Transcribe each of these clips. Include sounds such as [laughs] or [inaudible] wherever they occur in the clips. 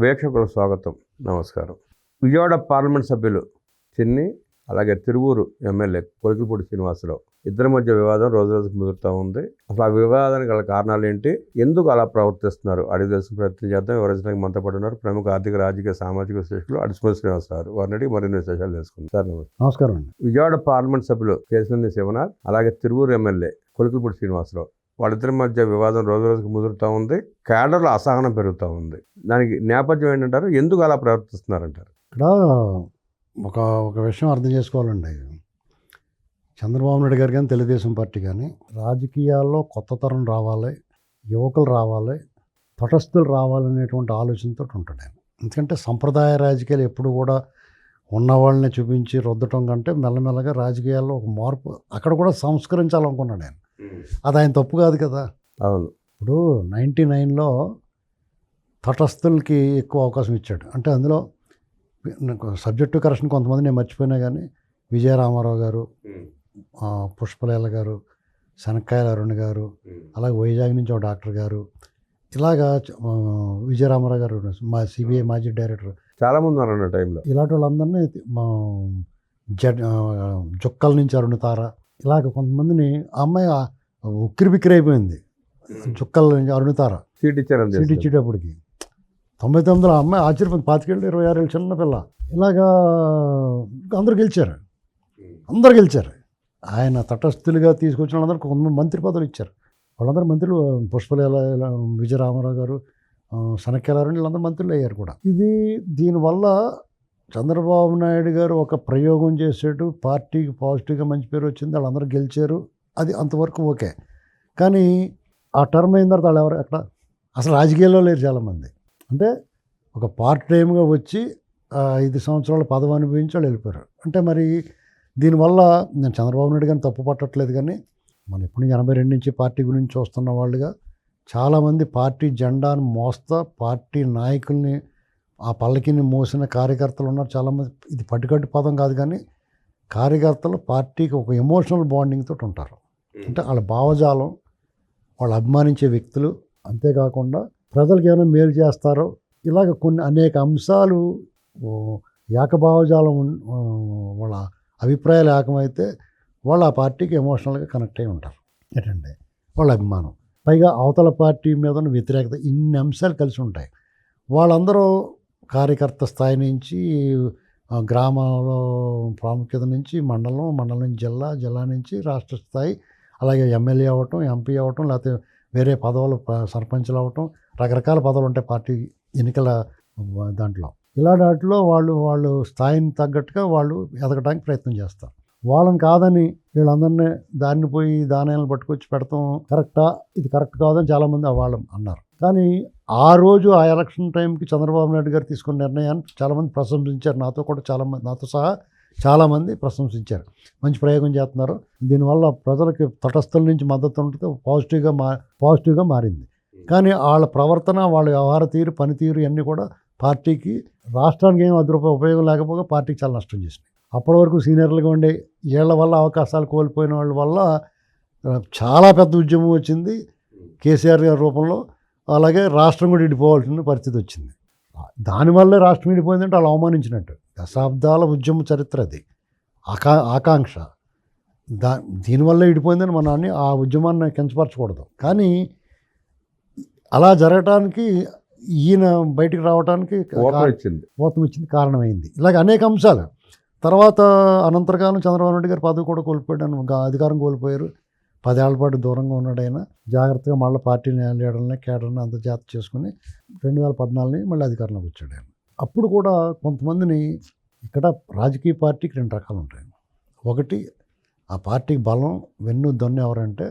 వీక్షకులకు స్వాగతం. నమస్కారం. విజయవాడ పార్లమెంట్ సభ్యులు చిన్ని అలాగే తిరువూరు ఎమ్మెల్యే కొలికిపూడి శ్రీనివాసరావు. ఇద్దరి మధ్య వివాదం రోజు రోజుకు ముదురుతూ ఉంది. అసలు ఆ వివాదానికి గల కారణాలు ఏంటి? ఎందుకు అలా ప్రవర్తిస్తున్నారు? అడిగి తెలిసిన ప్రయత్నం చేద్దాం. వివరించడానికి మనతో ప్రముఖ ఆర్థిక రాజకీయ సామాజిక విశ్లేషకులు అడిసిమల్ శ్రీనివాసరావు వారిని అడిగి మరిన్ని విశేషాలు తెలుసుకుందాం. సార్ నమస్కారం విజయవాడ పార్లమెంట్ సభ్యులు కేశినేని శివనాథ్ అలాగే తిరువూరు ఎమ్మెల్యే కొలికిపూడి శ్రీనివాసరావు. వాళ్ళిద్దరి మధ్య వివాదం రోజు రోజుకు ముదురుతూ ఉంది. కేడర్లో అసహనం పెరుగుతూ ఉంది. దానికి నేపథ్యం ఏంటంటారు? ఎందుకు అలా ప్రవర్తిస్తున్నారంటారు? ఇక్కడ ఒక ఒక విషయం అర్థం చేసుకోవాలండి. చంద్రబాబు నాయుడు గారు కానీ తెలుగుదేశం పార్టీ కానీ రాజకీయాల్లో కొత్త తరం రావాలి యువకులు రావాలి తటస్థులు రావాలనేటువంటి ఆలోచనతో ఉంటాడు ఆయన ఎందుకంటే సంప్రదాయ రాజకీయాలు ఎప్పుడు కూడా ఉన్నవాళ్ళని చూపించి రుద్దటం కంటే మెల్లమెల్లగా రాజకీయాల్లో ఒక మార్పు అక్కడ కూడా సంస్కరించాలనుకున్నాడు ఆయన అది ఆయన తప్పు కాదు కదా. అవును. ఇప్పుడు నైంటీ నైన్లో తటస్థులకి ఎక్కువ అవకాశం ఇచ్చాడు. అంటే అందులో సబ్జెక్టు కరెక్షన్ కొంతమంది నేను మర్చిపోయినా కానీ విజయరామారావు గారు ఆ, పుష్పలేల గారు శనక్కాయల అరుణ్ గారు అలాగే వైజాగ్ నుంచి ఒక డాక్టర్ గారు ఇలాగా విజయరామారావు గారు మా సిబిఐ మాజీ డైరెక్టర్. చాలా మంది ఉన్నారు టైంలో. ఇలాంటి వాళ్ళందరినీ మా జడ్ జుక్కల నుంచి అరుణుతార ఇలాగ కొంతమందిని ఆ అమ్మాయి ఉక్కిరి బిక్కిరి అయిపోయింది. జుక్కల నుంచి అరుణుతార సీట్ ఇచ్చారని సీట్. ఇచ్చేటప్పటికి తొంభై తొమ్మిదిలో అమ్మాయి ఆశ్చర్యపోయింది. పాతికేళ్ళు ఇరవై ఆరేళ్ళు చిన్న పిల్ల. ఇలాగా అందరూ గెలిచారు. అందరు గెలిచారు. ఆయన తటస్థులుగా తీసుకొచ్చిన వాళ్ళందరూ కొంతమంది మంత్రి పదవులు ఇచ్చారు. వాళ్ళందరూ మంత్రులు పుష్పలేల విజయరామారావు గారు ఆ, సనక్కేలారు వీళ్ళందరూ మంత్రులు అయ్యారు కూడా. ఇది దీనివల్ల చంద్రబాబు నాయుడు గారు ఒక ప్రయోగం చేసాడు పార్టీకి పాజిటివ్గా మంచి పేరు వచ్చింది వాళ్ళందరూ గెలిచారు. అది అంతవరకు ఓకే. కానీ ఆ టర్మ్ అయిన తర్వాత వాళ్ళు ఎవరు ఎక్కడ? అసలు రాజకీయాల్లో లేరు చాలామంది. అంటే ఒక పార్ట్ టైంగా వచ్చి ఐదు సంవత్సరాల పదవి అనుభవించి వాళ్ళు వెళ్ళిపోయారు. అంటే మరి దీనివల్ల నేను చంద్రబాబు నాయుడు గారిని తప్పు పట్టట్లేదు కానీ మనం ఎప్పుడు ఎనభై రెండు నుంచి పార్టీ గురించి చూస్తున్న వాళ్ళుగా చాలామంది పార్టీ జెండాను మోస్తా పార్టీ నాయకుల్ని ఆ పల్లకిని మోసిన కార్యకర్తలు ఉన్నారు చాలామంది. ఇది పట్టుకట్టు పదం కాదు కానీ కార్యకర్తలు పార్టీకి ఒక ఎమోషనల్ బాండింగ్ తోటి ఉంటారు. అంటే వాళ్ళ భావజాలం వాళ్ళు అభిమానించే వ్యక్తులు అంతేకాకుండా ప్రజలకు ఏమైనా మేలు చేస్తారో ఇలాగ కొన్ని అనేక అంశాలు ఏకభావజాలం వాళ్ళ అభిప్రాయాలు ఏకమైతే వాళ్ళు ఆ పార్టీకి ఎమోషనల్గా కనెక్ట్ అయి ఉంటారు. ఏంటంటే వాళ్ళ అభిమానం. పైగా అవతల పార్టీ మీద ఉన్న వ్యతిరేకత ఇన్ని అంశాలు కలిసి ఉంటాయి. వాళ్ళందరూ కార్యకర్త స్థాయి నుంచి గ్రామంలో ప్రాముఖ్యత నుంచి మండలం మండలం నుంచి జిల్లా జిల్లా నుంచి రాష్ట్ర స్థాయి అలాగే ఎమ్మెల్యే అవ్వటం ఎంపీ అవ్వటం లేకపోతే వేరే పదవులు సర్పంచులు సర్పంచ్లు అవ్వటం రకరకాల పదవులు ఉంటాయి పార్టీ ఎన్నికల దాంట్లో. ఇలా దాంట్లో వాళ్ళు వాళ్ళు స్థాయిని తగ్గట్టుగా వాళ్ళు ఎదగడానికి ప్రయత్నం చేస్తారు. వాళ్ళని కాదని వీళ్ళందరినీ దాన్ని పోయి దానాలను పట్టుకొచ్చి పెడతాం కరెక్టా? ఇది కరెక్ట్ కాదని చాలామంది వాళ్ళు అన్నారు. కానీ ఆ రోజు ఆ ఎలక్షన్ టైంకి చంద్రబాబు నాయుడు గారు తీసుకున్న నిర్ణయాన్ని చాలామంది ప్రశంసించారు. నాతో కూడా చాలామంది నాతో సహా చాలామంది ప్రశంసించారు. మంచి ప్రయోగం చేస్తున్నారు. దీనివల్ల ప్రజలకి తటస్థుల నుంచి మద్దతు ఉంటుంది. పాజిటివ్గా మా పాజిటివ్గా మారింది. కానీ వాళ్ళ ప్రవర్తన వాళ్ళ వ్యవహార తీరు పనితీరు ఇవన్నీ కూడా పార్టీకి రాష్ట్రానికి ఏం అది ఉపయోగం లేకపోగా పార్టీకి చాలా నష్టం చేసింది అప్పటి వరకు సీనియర్లుగా ఉండే వీళ్ళ వల్ల అవకాశాలు కోల్పోయిన వాళ్ళ వల్ల చాలా పెద్ద ఉద్యమం వచ్చింది. కేసీఆర్ గారి రూపంలో అలాగే రాష్ట్రం కూడా ఇడిపోవాల్సిన పరిస్థితి వచ్చింది. దానివల్లే రాష్ట్రం ఇడిపోయిందంటే వాళ్ళు అవమానించినట్టు. దశాబ్దాల ఉద్యమ చరిత్ర అది. ఆకా ఆకాంక్ష. దా దీనివల్ల ఇడిపోయిందని మన అన్ని ఆ ఉద్యమాన్ని కించపరచకూడదు. కానీ అలా జరగటానికి ఈయన బయటికి రావడానికి ఇచ్చింది ఓతం ఇచ్చింది కారణమైంది. ఇలాగ అనేక అంశాలు. తర్వాత అనంతరకాలం చంద్రబాబు నాయుడు గారు పదవి కూడా కోల్పోయాడు అధికారం కోల్పోయారు. పదేళ్ళ పాటు దూరంగా ఉన్నాడైనా జాగ్రత్తగా మళ్ళీ పార్టీని లీడర్ని కేడర్ని అంత జాత చేసుకుని రెండు వేల పద్నాలుగుని మళ్ళీ అధికారంలోకి వచ్చాడు ఆయన. అప్పుడు కూడా కొంతమందిని ఇక్కడ రాజకీయ పార్టీకి రెండు రకాలు ఉంటాయి. ఒకటి ఆ పార్టీకి బలం వెన్ను దొన్ను ఎవరంటే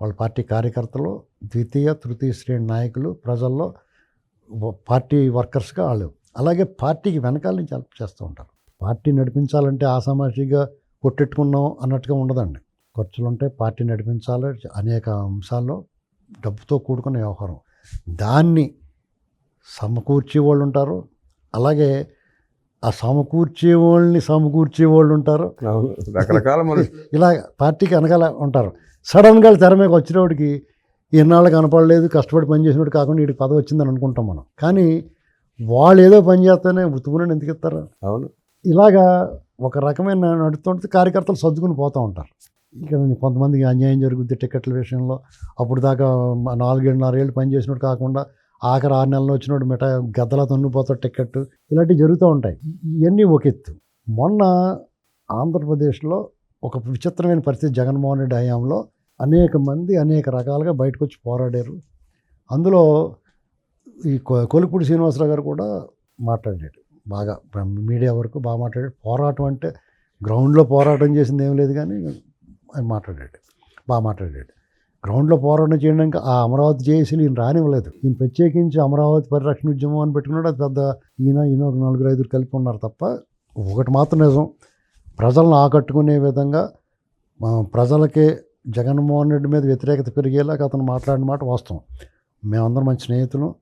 వాళ్ళ పార్టీ కార్యకర్తలు ద్వితీయ తృతీయ శ్రేణి నాయకులు ప్రజల్లో పార్టీ వర్కర్స్గా వాళ్ళు. అలాగే పార్టీకి వెనకాల నుంచి హెల్ప్ చేస్తూ ఉంటారు. పార్టీ నడిపించాలంటే ఆసామాషిగా కొట్టెట్టుకున్నాం అన్నట్టుగా ఉండదండి. ఖర్చులు ఉంటాయి పార్టీ నడిపించాలి అనేక అంశాల్లో డబ్బుతో కూడుకున్న వ్యవహారం. దాన్ని సమకూర్చే వాళ్ళు ఉంటారు అలాగే ఆ సమకూర్చే వాళ్ళని సమకూర్చే వాళ్ళు ఉంటారు రకరకాల [laughs] ఇలా పార్టీకి వెనకాల ఉంటారు. సడన్గా తెర మీద వచ్చినోడికి ఎన్నాళ్ళు కనపడలేదు కష్టపడి పనిచేసినోడు కాకుండా వీడికి పదవి వచ్చిందని అనుకుంటాం మనం. కానీ వాళ్ళు ఏదో పని చేస్తేనే ఉత్తుకుని ఎందుకు ఇస్తారు? అవును. ఇలాగా ఒక రకమైన నడుతుంటే కార్యకర్తలు సర్దుకుని పోతూ ఉంటారు. ఇక్కడ కొంతమందికి అన్యాయం జరుగుద్ది టికెట్ల విషయంలో. అప్పుడు దాకా మ- నాలుగేళ్ళన్నర ఏళ్ళు పని చేసినట్టు కాకుండా ఆఖరి ఆరు నెలలు వచ్చినట్టు మిఠా గద్దలా తన్నుపోతాడు టికెట్ ఇలాంటివి జరుగుతూ ఉంటాయి. ఇవన్నీ ఒక ఎత్తు. మొన్న ఆంధ్రప్రదేశ్లో ఒక విచిత్రమైన పరిస్థితి జగన్మోహన్ రెడ్డి హయాంలో అనేక మంది అనేక రకాలుగా బయటకు వచ్చి పోరాడారు. అందులో ఈ కొ- కొలుపూడి శ్రీనివాసరావు గారు కూడా మాట్లాడాడు. బాగా మీడియా వరకు బాగా మాట్లాడాడు. పోరాటం అంటే గ్రౌండ్లో పోరాటం చేసింది ఏం లేదు కానీ అని మాట్లాడాడు. బాగా మాట్లాడాడు. గ్రౌండ్లో పోరాటం చేయడానికి ఆ అమరావతి చేసి ఈయన రానివ్వలేదు. ఈయన ప్రత్యేకించి అమరావతి పరిరక్షణ ఉద్యమం అని పెట్టుకున్నాడు. అది పెద్ద ఈయన ఈయన ఒక నలుగురు ఐదుగురు కలిపి ఉన్నారు తప్ప ఒకటి మాత్రం నిజం. ప్రజలను ఆకట్టుకునే విధంగా మా ప్రజలకే జగన్మోహన్ రెడ్డి మీద వ్యతిరేకత పెరిగేలాగా అతను మాట్లాడిన మాట వాస్తవం. మేమందరం మంచి స్నేహితులు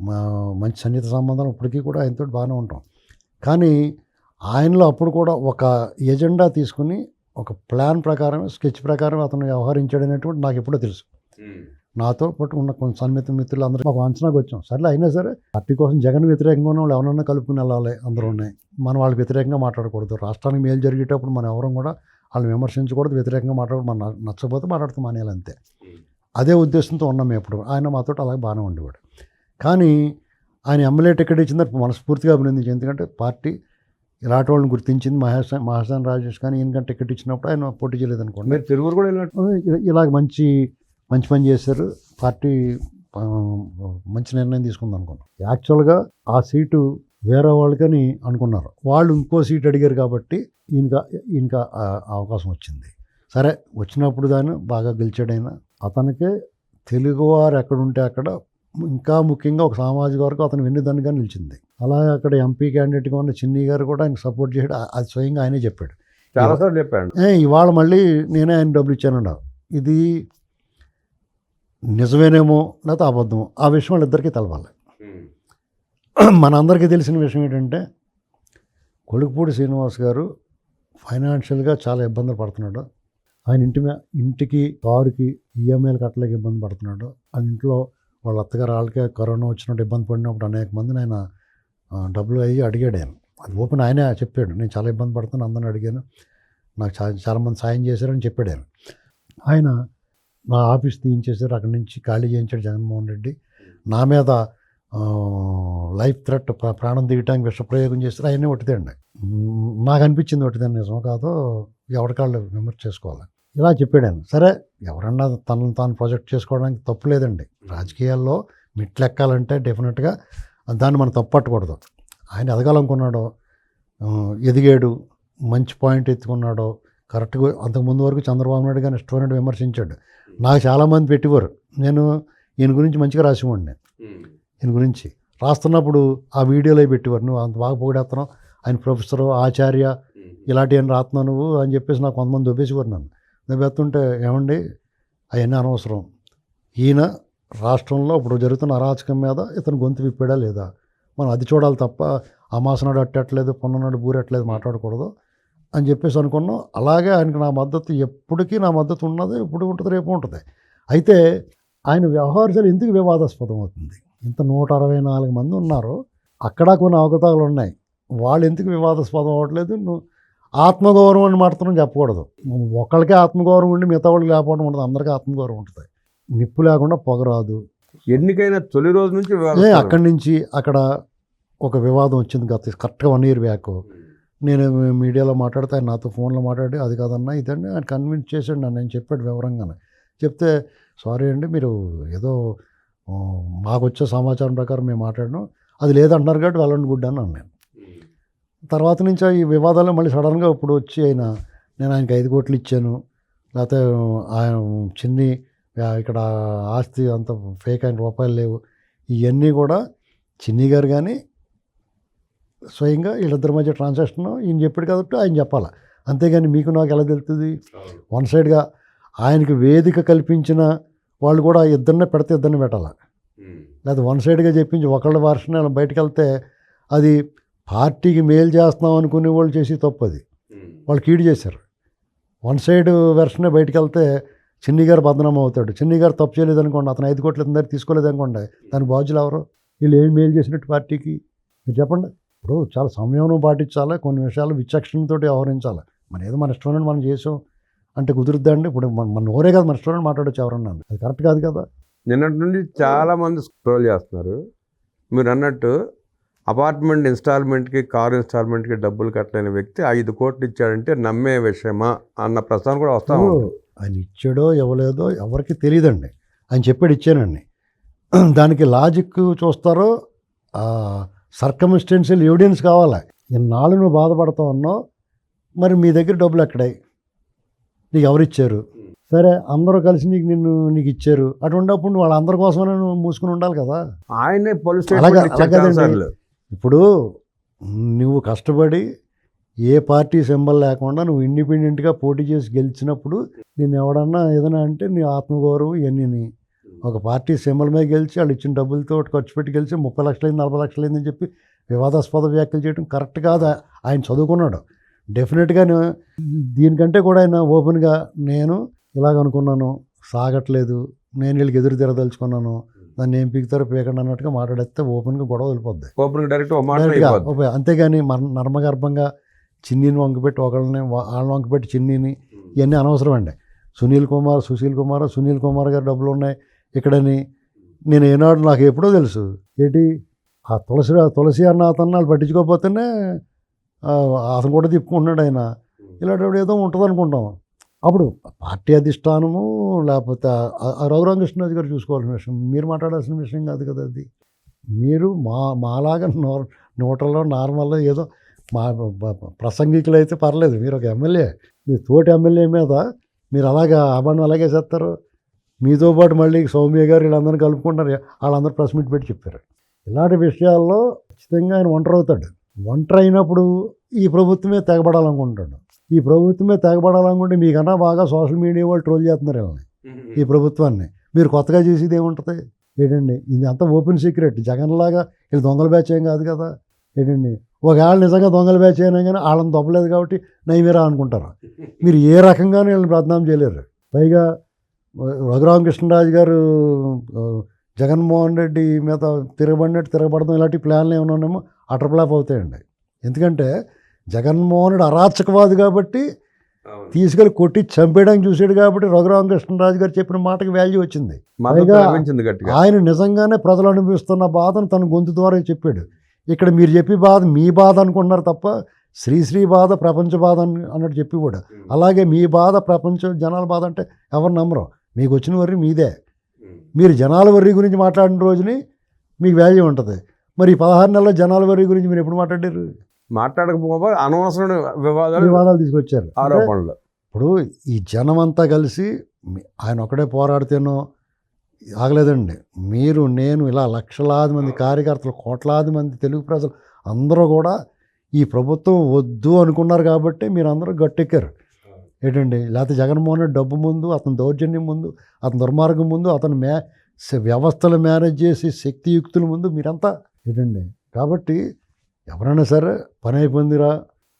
మా మంచి సన్నిహిత సంబంధాలు ఇప్పటికీ కూడా ఆయనతో బాగానే ఉంటాం. కానీ ఆయనలో అప్పుడు కూడా ఒక ఎజెండా తీసుకుని ఒక ప్లాన్ ప్రకారం స్కెచ్ ప్రకారం అతను వ్యవహరించాడు అనేటువంటి నాకు ఎప్పుడో తెలుసు. నాతో పాటు ఉన్న కొన్ని సన్నిహిత మిత్రులు అందరూ మాకు అంచనాకు వచ్చాం. సర్లే అయినా సరే పార్టీ కోసం జగన్ వ్యతిరేకంగా ఉన్న వాళ్ళు ఎవరన్నా కలుపుకుని వెళ్ళాలి అందరూ ఉన్నాయి. మనం వాళ్ళకి వ్యతిరేకంగా మాట్లాడకూడదు. రాష్ట్రానికి మేలు జరిగేటప్పుడు మనం ఎవరం కూడా వాళ్ళని విమర్శించకూడదు. వ్యతిరేకంగా మాట్లాడకూడదు. మన నచ్చకపోతే మాట్లాడుతూ మానేయాలి అంతే. అదే ఉద్దేశంతో ఉన్నాం మేము ఎప్పుడు. ఆయన మాతో అలాగే బాగానే ఉండేవాడు. కానీ ఆయన ఎమ్మెల్యే టికెట్ ఇచ్చిందని మనస్ఫూర్తిగా అభినందించి ఎందుకంటే పార్టీ ఇలాంటి వాళ్ళని గుర్తించింది మహేష్ మహాసాన్ రాజేష్ కానీ ఈయనకంటే టికెట్ ఇచ్చినప్పుడు ఆయన పోటీ చేయలేదు అనుకోండి మీరు తిరుగురు కూడా వెళ్ళినట్టు ఇ- ఇలాగ మంచి మంచి పని చేశారు. పార్టీ మంచి నిర్ణయం తీసుకుంది అనుకున్నాం. యాక్చువల్గా ఆ సీటు వేరే వాళ్ళకని అనుకున్నారు. వాళ్ళు ఇంకో సీట్ అడిగారు కాబట్టి ఈయనక ఈయనక ఆ అవకాశం వచ్చింది. సరే వచ్చినప్పుడు దాన్ని బాగా గెలిచాడైనా అతనికి తెలుగువారు ఎక్కడుంటే అక్కడ ఇంకా ముఖ్యంగా ఒక సామాజిక వర్గం అతను వెన్నుదన్నుగా నిలిచింది. అలాగే అక్కడ ఎంపీ క్యాండిడేట్గా ఉన్న చిన్ని గారు కూడా ఆయన సపోర్ట్ చేయడం అది స్వయంగా ఆయనే చెప్పాడు. చాలాసార్లు చెప్పాడు. ఇవాళ మళ్ళీ నేనే ఆయన డబ్బులు ఇచ్చానన్నావు ఇది నిజమేనేమో లేకపోతే అబద్ధమో ఆ విషయం వాళ్ళిద్దరికీ తెలవాలి. మనందరికీ తెలిసిన విషయం ఏంటంటే కొలుకుపూడి శ్రీనివాస్ గారు ఫైనాన్షియల్గా చాలా ఇబ్బందులు పడుతున్నాడు. ఆయన ఇంటి మీద ఇంటికి కారుకి ఈఎంఐలు కట్టలేక ఇబ్బంది పడుతున్నాడు. ఆయన ఇంట్లో వాళ్ళ అత్తగారు వాళ్ళకే కరోనా వచ్చినట్టు ఇబ్బంది పడినప్పుడు అనేక మందిని ఆయన డబ్బులు అయ్యి అడిగాడు ఆయన. అది ఓపెన్ ఆయనే చెప్పాడు నేను చాలా ఇబ్బంది పడుతున్నాను అందరిని అడిగాను. నాకు చాలా చాలామంది సాయం చేశారని చెప్పాడు ఆయన. ఆయన నా ఆఫీస్ తీయించేశారు అక్కడి నుంచి ఖాళీ చేయించాడు జగన్మోహన్ రెడ్డి. నా మీద లైఫ్ థ్రెట్ ప్రా- ప్రాణం దిగటానికి విషప్రయోగం చేస్తారు ఆయనే ఒకటిదండి నాకు అనిపించింది ఒకటిదని నిజం కాదో ఎవరికాళ్ళు విమర్శ చేసుకోవాలి. ఇలా చెప్పాడు ఆయన. సరే ఎవరన్నా తనను తాను ప్రొజెక్ట్ చేసుకోవడానికి తప్పు లేదండి. రాజకీయాల్లో మెట్లు ఎక్కాలంటే డెఫినెట్గా దాన్ని మనం తప్పట్టకూడదు ఆయన ఎదగాలనుకున్నాడో ఎదిగాడు మంచి పాయింట్ ఎత్తుకున్నాడో కరెక్ట్గా అంతకుముందు వరకు చంద్రబాబు నాయుడు గారిని ఇష్టమైనట్టు విమర్శించాడు. నాకు చాలామంది పెట్టేవారు. నేను ఈయన గురించి మంచిగా రాసేవాడిని. ఈయన గురించి. రాస్తున్నప్పుడు ఆ వీడియోలో పెట్టేవారు. నువ్వు అంత బాగా పొగిడేస్తున్నావు ఆయన ప్రొఫెసరు ఆచార్య ఇలాంటి ఏం రాస్తున్నావు నువ్వు? అని చెప్పేసి నాకు కొంతమంది దొబ్బేసేవారు నన్ను. దొబ్బేస్తుంటే ఏమండి? అవన్నీ అనవసరం. ఈయన రాష్ట్రంలో ఇప్పుడు జరుగుతున్న అరాచకం మీద ఇతను గొంతు విప్పాడా లేదా? మనం అది చూడాలి తప్ప అమాసనాడు అట్టట్లేదు పొన్ననాడు బూరెట్లేదు మాట్లాడకూడదు అని చెప్పేసి అనుకున్నాం. అలాగే ఆయనకు నా మద్దతు ఎప్పటికీ నా మద్దతు ఉన్నది ఇప్పుడు ఉంటుంది రేపు ఉంటుంది. అయితే ఆయన వ్యవహారాలు ఎందుకు వివాదాస్పదం అవుతుంది? ఇంత నూట అరవై నాలుగు మంది ఉన్నారు. అక్కడ కొన్ని అవకతవకలు ఉన్నాయి. వాళ్ళు ఎందుకు వివాదాస్పదం అవ్వట్లేదు? నువ్వు ఆత్మగౌరవం అని మాత్రం చెప్పకూడదు. ఒకళ్ళకే ఆత్మగౌరవం ఉండి మిగతా వాళ్ళకి లేకపోవడం ఉండదు. అందరికీ ఆత్మగౌరవం ఉంటుంది. నిప్పు లేకుండా పొగ రాదు. ఎన్నికైన తొలి రోజు నుంచి. అక్కడి నుంచి అక్కడ ఒక వివాదం వచ్చింది. గత కరెక్ట్గా వన్ ఇయర్ బ్యాక్. నేను మీడియాలో మాట్లాడితే ఆయన నాతో ఫోన్లో మాట్లాడి అది కాదన్నా ఇదండి ఆయన కన్విన్స్ చేసాడు నన్ను నేను చెప్పాడు వివరంగానే. చెప్తే సారీ అండి మీరు ఏదో మాకు వచ్చే సమాచారం ప్రకారం మేము మాట్లాడినాం అది లేదంటున్నారు కాబట్టి వెళ్ళండి గుడ్ అని అన్నాను తర్వాత నుంచి ఈ వివాదాలు మళ్ళీ సడన్గా ఇప్పుడు వచ్చి ఆయన నేను ఆయనకి ఐదు కోట్లు ఇచ్చాను. లేకపోతే ఆయన చిన్ని ఇక్కడ ఆస్తి అంత ఫేక్ అయిన రూపాయలు లేవు. ఇవన్నీ కూడా చిన్ని గారు కానీ స్వయంగా వీళ్ళిద్దరి మధ్య ట్రాన్సాక్షన్ ఈయన చెప్పాడు కాబట్టి ఆయన చెప్పాలి. అంతేగాని మీకు నాకు ఎలా తెలుస్తుంది వన్ సైడ్గా ఆయనకి వేదిక కల్పించిన వాళ్ళు కూడా ఇద్దరినే పెడితే ఇద్దరిని పెట్టాలి. లేదా వన్ సైడ్గా చెప్పించి ఒకళ్ళ వర్షన్ బయటకు వెళ్తే అది పార్టీకి మేలు చేస్తున్నాం అనుకునే వాళ్ళు చేసి తప్పు అది వాళ్ళు కీడు చేశారు. వన్ సైడ్ వెర్షనే బయటకు వెళ్తే చిన్ని గారు బదనామా అవుతాడు. చిన్ని గారు తప్పు చేయలేదు అనుకోండి అతను ఐదు కోట్ల దగ్గర తీసుకోలేదు అనుకోండి దానికి బాధ్యులు ఎవరు? వీళ్ళు ఏం మేలు చేసినట్టు పార్టీకి? మీరు చెప్పండి. ఇప్పుడు చాలా సంయమనం పాటించాలి? కొన్ని విషయాలు విచక్షణతో వ్యవహరించాలి? మన ఏదో మన ఇష్టమైన మనం చేసాం అంటే కుదురుద్దండి ఇప్పుడు మన మన నోరే కదా మన ఇష్టమైన మాట్లాడచ్చు ఎవరన్నా అది కరెక్ట్ కాదు కదా? నిన్నటి నుండి చాలా మంది స్క్రోల్ చేస్తున్నారు. మీరు అన్నట్టు అపార్ట్మెంట్ ఇన్స్టాల్మెంట్కి కారు ఇన్స్టాల్మెంట్కి డబ్బులు కట్టలేని వ్యక్తి ఐదు కోట్లు ఇచ్చాడంటే నమ్మే విషయమా అన్న ప్రశ్న కూడా వస్తా ఆయన ఇచ్చాడో ఇవ్వలేదో ఎవరికి తెలియదండి ఆయన చెప్పాడు ఇచ్చానండి. దానికి లాజిక్ చూస్తారో సర్కమిస్టెన్షియల్ ఎవిడెన్స్ కావాలి? ఇన్నాళ్ళు నువ్వు బాధపడతా ఉన్నావు మరి మీ దగ్గర డబ్బులు ఎక్కడాయి నీకు ఎవరు ఇచ్చారు? సరే అందరూ కలిసి నీకు నిన్ను నీకు ఇచ్చారు. అటువంటిప్పుడు వాళ్ళందరి కోసమైనా నువ్వు మూసుకుని ఉండాలి కదా? ఆయనే పోలీస్ అలాగా- ఇప్పుడు నువ్వు కష్టపడి ఏ పార్టీ సింబల్ లేకుండా నువ్వు ఇండిపెండెంట్గా పోటీ చేసి గెలిచినప్పుడు నేను ఎవడన్నా ఏదైనా అంటే నీ ఆత్మగౌరవం ఇవన్నీ ఒక పార్టీ సింబల్ మీద గెలిచి వాళ్ళు ఇచ్చిన డబ్బులతో ఖర్చు పెట్టి గెలిచి ముప్పై లక్షలైంది నలభై లక్షలైందని చెప్పి వివాదాస్పద వ్యాఖ్యలు చేయడం కరెక్ట్ కాదు. ఆయన చదువుకున్నాడు. డెఫినెట్గా దీనికంటే కూడా ఆయన ఓపెన్గా నేను ఇలాగ అనుకున్నాను సాగట్లేదు నేను వీళ్ళకి ఎదురు తిరదలుచుకున్నాను దాన్ని ఏం పీకుతారో పీకండి అన్నట్టుగా మాట్లాడితే ఓపెన్గా గొడవ వెళ్ళిపోద్ది ఓపెన్ డైరెక్ట్ అంతేగాని మర్ నర్మగర్భంగా చిన్నీని వంకపెట్టి ఒకళ్ళని వాళ్ళని వంకపెట్టి చిన్నీని ఇవన్నీ అనవసరం అండి సునీల్ కుమార్ సుశీల్ కుమార్ సునీల్ కుమార్ గారు డబ్బులు ఉన్నాయి ఇక్కడని నేను ఏనాడు నాకు ఎప్పుడో తెలుసు. ఏంటి? ఆ తులసి తులసి అన్న అతను వాళ్ళు పట్టించుకోకపోతేనే అతను కూడా తిప్పుకుంటున్నాడు ఆయన. ఇలాంటి ఏదో ఉంటుంది అనుకుంటాం అప్పుడు పార్టీ అధిష్టానము లేకపోతే రఘురామకృష్ణరాజు గారు చూసుకోవాల్సిన విషయం. మీరు మాట్లాడాల్సిన విషయం కాదు కదా అది. మీరు మా మాలాగా నో న్యూట్రల్లో నార్మల్లో ఏదో మా ప్రసంగికులు అయితే పర్లేదు. మీరు ఒక ఎమ్మెల్యే మీ తోటి ఎమ్మెల్యే మీద మీరు అలాగా అబండం అలాగే చేస్తారు? మీతో పాటు మళ్ళీ సౌమ్య గారు వీళ్ళందరినీ కలుపుకుంటారు వాళ్ళందరూ ప్రెస్ మీట్ పెట్టి చెప్పారు. ఇలాంటి విషయాల్లో ఖచ్చితంగా ఆయన ఒంటరి అవుతాడు. ఒంటరి అయినప్పుడు ఈ ప్రభుత్వమే తెగబడాలనుకుంటాడు ఈ ప్రభుత్వమే తెగబడాలనుకుంటే మీకన్నా బాగా సోషల్ మీడియా వాళ్ళు ట్రోల్ చేస్తున్నారు వీళ్ళని ఈ ప్రభుత్వాన్ని. మీరు కొత్తగా చేసేది ఏముంటుంది? ఏంటండి? ఇది అంతా ఓపెన్ సీక్రెట్. జగన్లాగా ఇది దొంగల బ్యాచ్ ఏం కాదు కదా. ఏంటండి? ఒకవేళ నిజంగా దొంగల బ్యాచ్ అయినా కానీ వాళ్ళని దొబ్బలేదు కాబట్టి నైమీరా అనుకుంటారు? మీరు ఏ రకంగానూ వీళ్ళని బదనాం చేయలేరు. పైగా రఘురామకృష్ణరాజు గారు జగన్మోహన్ రెడ్డి మీద తిరగబడినట్టు తిరగబడడం ఇలాంటి ప్లాన్లు ఏమైనా ఉన్నామో అటర్ అవుతాయండి. ఎందుకంటే జగన్మోహన్ రెడ్డి అరాచకవాది కాబట్టి తీసుకెళ్ళి కొట్టి చంపేయడానికి చూసాడు కాబట్టి రఘురామకృష్ణరాజు గారు చెప్పిన మాటకి వాల్యూ వచ్చింది. ఆయన నిజంగానే ప్రజలు అనుభవిస్తున్న బాధను తన గొంతు ద్వారా చెప్పాడు. ఇక్కడ మీరు చెప్పి బాధ మీ బాధ అనుకుంటున్నారు తప్ప శ్రీశ్రీ బాధ ప్రపంచ బాధ అని అన్నట్టు చెప్పి కూడా అలాగే మీ బాధ ప్రపంచ జనాల బాధ అంటే ఎవరు నమ్మరు. మీకు వచ్చిన వర్రి మీదే. మీరు జనాల వర్రి గురించి మాట్లాడిన రోజుని మీకు వాల్యూ ఉంటుంది. మరి పదహారు నెలల జనాల వర్రి గురించి మీరు ఎప్పుడు మాట్లాడారు? మాట్లాడకపోతే అనవసరమైన వివాదాలు వివాదాలు తీసుకొచ్చారు. ఆరోపణలు. ఇప్పుడు ఈ జనం అంతా కలిసి ఆయన ఒకడే పోరాడితేనో ఆగలేదండి. మీరు నేను ఇలా లక్షలాది మంది కార్యకర్తలు కోట్లాది మంది తెలుగు ప్రజలు అందరూ కూడా ఈ ప్రభుత్వం వద్దు అనుకున్నారు కాబట్టి మీరు అందరూ గట్టెక్కారు. ఏంటండి? లేకపోతే జగన్మోహన్ రెడ్డి డబ్బు ముందు అతని దౌర్జన్యం ముందు అతని దుర్మార్గం ముందు అతను మే వ్యవస్థలు మేనేజ్ చేసి శక్తియుక్తుల ముందు మీరంతా ఏంటండి? కాబట్టి ఎవరైనా సరే పని అయిపోయిందిరా.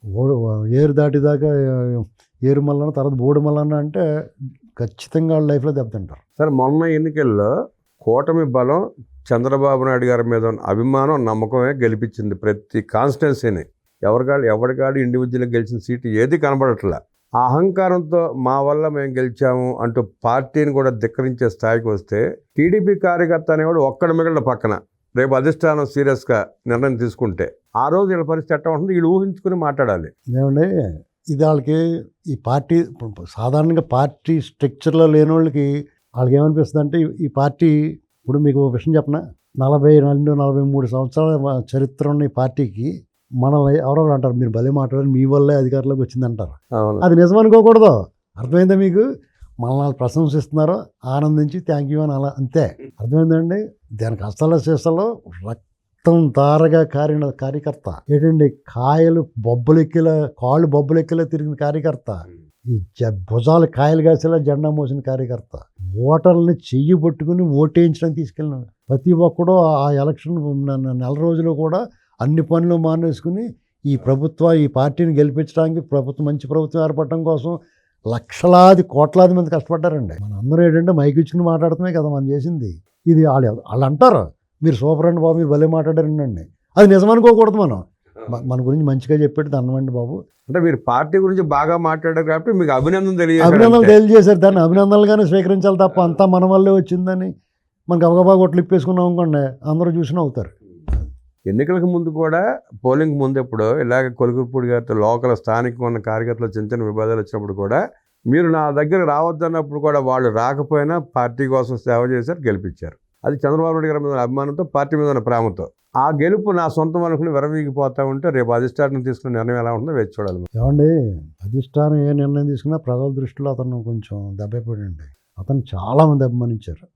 ఓడు ఏరు దాటిదాకా ఏరు మల్లన తర్వాత బోడు మల్లన అంటే ఖచ్చితంగా వాళ్ళ లైఫ్లో దెబ్బతింటారు సరే మొన్న ఎన్నికల్లో కూటమి బలం చంద్రబాబు నాయుడు గారి మీద ఉన్న అభిమానం నమ్మకమే గెలిపించింది ప్రతి కాన్స్టిట్యున్సీని. ఎవరికాడు ఎవరికాడు ఇండివిజువల్గా గెలిచిన సీటు ఏది కనబడట్లే? ఆ అహంకారంతో మా వల్ల మేము గెలిచాము అంటూ పార్టీని కూడా ధిక్కరించే స్థాయికి వస్తే టీడీపీ కార్యకర్త అనేవాడు ఒక్కడ మిగిలిన పక్కన. రేపు అధిష్టానం సీరియస్గా నిర్ణయం తీసుకుంటే. ఆ రోజు వీళ్ళ పరిస్థితి ఎట్లా ఉంటుంది వీళ్ళు ఊహించుకుని మాట్లాడాలి. ఏమండి? ఇది వాళ్ళకి ఈ పార్టీ సాధారణంగా పార్టీ స్ట్రక్చర్లో లేని వాళ్ళకి వాళ్ళకి ఏమనిపిస్తుంది అంటే ఈ పార్టీ ఇప్పుడు మీకు ఒక విషయం చెప్పనా? నలభై రెండు నలభై మూడు సంవత్సరాల చరిత్ర ఉన్న ఈ పార్టీకి మనల్ని ఎవరో ఒకరు అంటారు? మీరు భలే మాట్లాడారు మీ వల్లే అధికారంలోకి వచ్చింది అంటారు అది నిజం అనుకోకూడదు. అర్థమైందా మీకు? మనల్ని వాళ్ళు ప్రశంసిస్తున్నారు ఆనందించి థ్యాంక్ యూ అని అలా అంతే. అర్థమైందండి? దానికి అసలు శేషలో రక్తం తారగా కారిన కార్యకర్త. ఏంటండి కాయలు బొబ్బలెక్కిల కాళ్ళు బొబ్బలెక్కిలా తిరిగిన కార్యకర్త. ఈ జ- భుజాలు కాయలు కాసేలా జెండా మోసిన కార్యకర్త. ఓటర్లని చెయ్యి పట్టుకుని ఓటేయించడానికి తీసుకెళ్ళిన ప్రతి ఒక్కడూ ఆ ఎలక్షన్ నెల రోజులు కూడా అన్ని పనులు మానేసుకుని ఈ ప్రభుత్వ ఈ పార్టీని గెలిపించడానికి ప్రభుత్వం మంచి ప్రభుత్వం ఏర్పడటం కోసం లక్షలాది కోట్లాది మంది కష్టపడ్డారండి. మన అందరూ ఏంటంటే మైక్ ఇచ్చుకుని మాట్లాడటమే కదా మనం చేసింది. ఇది వాళ్ళు వాళ్ళు అంటారు. మీరు సూపర్ అండి బాబు మీరు భలే మాట్లాడారండి. అది నిజమనుకోకూడదు మనం. మన గురించి మంచిగా చెప్పేది దండమండి బాబు. అంటే మీరు పార్టీ గురించి బాగా మాట్లాడారు కాబట్టి మీకు అభినందన తెలియదు అభినందనలు తెలియజేశారు. దాన్ని అభినందనలుగానే స్వీకరించాలి తప్ప అంతా మన వల్లే వచ్చిందని మనకు అవగబా కొట్లు ఇప్పేసుకున్నాం అనుకోండి అందరూ చూసినా అవుతారు ఎన్నికలకు ముందు కూడా పోలింగ్ ముందు ఎప్పుడు ఇలాగ కొలుగుపూడి గారితో లోకల్ స్థానికంగా ఉన్న కార్యకర్తలు చిన్న చిన్న వివాదాలు వచ్చినప్పుడు కూడా మీరు నా దగ్గర రావద్దన్నప్పుడు కూడా వాళ్ళు రాకపోయినా పార్టీ కోసం సేవ చేశారు గెలిపించారు. అది చంద్రబాబు నాయుడు గారి మీద అభిమానంతో పార్టీ మీద ఉన్న ప్రేమతో. ఆ గెలుపు నా సొంతం అనుకుని విరవీగిపోతా ఉంటే రేపు అధిష్టానం తీసుకున్న నిర్ణయం ఎలా ఉంటుందో వేచి చూడాలి ఏమండి అధిష్టానం ఏ నిర్ణయం తీసుకున్నా ప్రజల దృష్టిలో అతను కొంచెం దెబ్బపడండి అతను చాలామంది అభిమానించారు.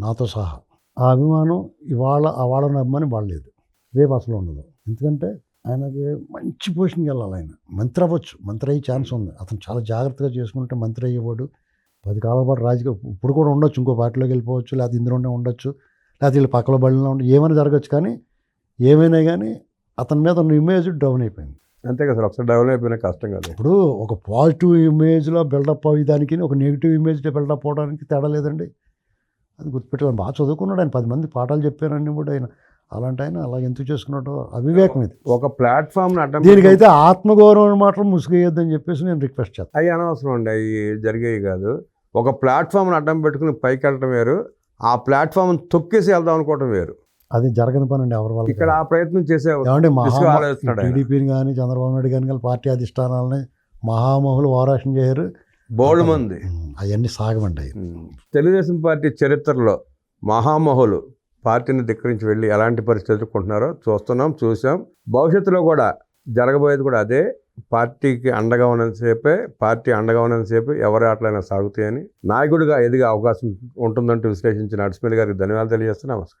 నాతో సహా. ఆ అభిమానం ఇవాళ ఆ వాళ్ళని అభిమానం వాళ్ళలేదు రేపు అసలు ఉండదు. ఎందుకంటే ఆయనకి మంచి పొజిషన్కి వెళ్ళాలి ఆయన. మంత్రి అవ్వచ్చు. మంత్రి అయ్యే ఛాన్స్ ఉంది. అతను చాలా జాగ్రత్తగా చేసుకుంటే మంత్రి అయ్యేవాడు. పది కాలాల పాటు రాజకీయ ఇప్పుడు కూడా ఉండొచ్చు ఇంకో పార్టీలోకి వెళ్ళిపోవచ్చు లేకపోతే ఇందులోనే ఉండొచ్చు లేకపోతే వీళ్ళు పక్కల బడిలో ఉండి ఏమైనా జరగచ్చు కానీ ఏమైనా కానీ అతని మీద ఉన్న ఇమేజ్ డౌన్ అయిపోయింది. అంతే కదా సార్ ఒకసారి డెవలప్ అయిపోయినా కష్టం కాదు. ఇప్పుడు ఒక పాజిటివ్ ఇమేజ్లో బిల్డప్ అయ్యేదానికి ఒక నెగిటివ్ ఇమేజ్లో బిల్డప్ అవడానికి తేడా లేదండి. అది గుర్తుపెట్టుకోండి బాగా చదువుకున్నాడు ఆయన పది మంది పాఠాలు చెప్పారండి కూడా ఆయన. అలాంటి ఆయన అలా ఎందుకు చేసుకున్నాడో అవివేకం ఇది. ఒక ప్లాట్ఫామ్ దీనికైతే ఆత్మగౌరవం మాత్రం ముసుగేయొద్దని చెప్పేసి నేను రిక్వెస్ట్ చేస్తాను అవి అనవసరం అండి అవి జరిగేవి కాదు. ఒక ప్లాట్ఫామ్ని అడ్డం పెట్టుకుని పైకి వెళ్ళటం వేరు ఆ ప్లాట్ఫామ్ తొక్కేసి వెళ్దాం అనుకోవటం వేరు. అది జరగని పని అండి ఎవరి ఇక్కడ ఆ ప్రయత్నం చేసే. టీడీపీని కానీ చంద్రబాబు నాయుడు కానీ పార్టీ అధిష్టానాలని మహామహులు ఓరాషన్ చేయరు. బోల్డ్ మంది. అవన్నీ సాగమండి. తెలుగుదేశం పార్టీ చరిత్రలో మహామహులు పార్టీని ధిక్కరించి వెళ్ళి ఎలాంటి పరిస్థితులు ఎదుర్కొంటున్నారో చూస్తున్నాం చూసాం భవిష్యత్తులో కూడా జరగబోయేది కూడా అదే. పార్టీకి అండగా ఉన్నంతసేపే పార్టీ అండగా ఉన్నంతసేపు ఎవరి ఆటలైనా సాగుతాయని నాయకుడిగా ఎదిగే అవకాశం ఉంటుందంటూ విశ్లేషించిన నడుచుమల్లి గారికి ధన్యవాదాలు తెలియజేస్తాను నమస్కారం.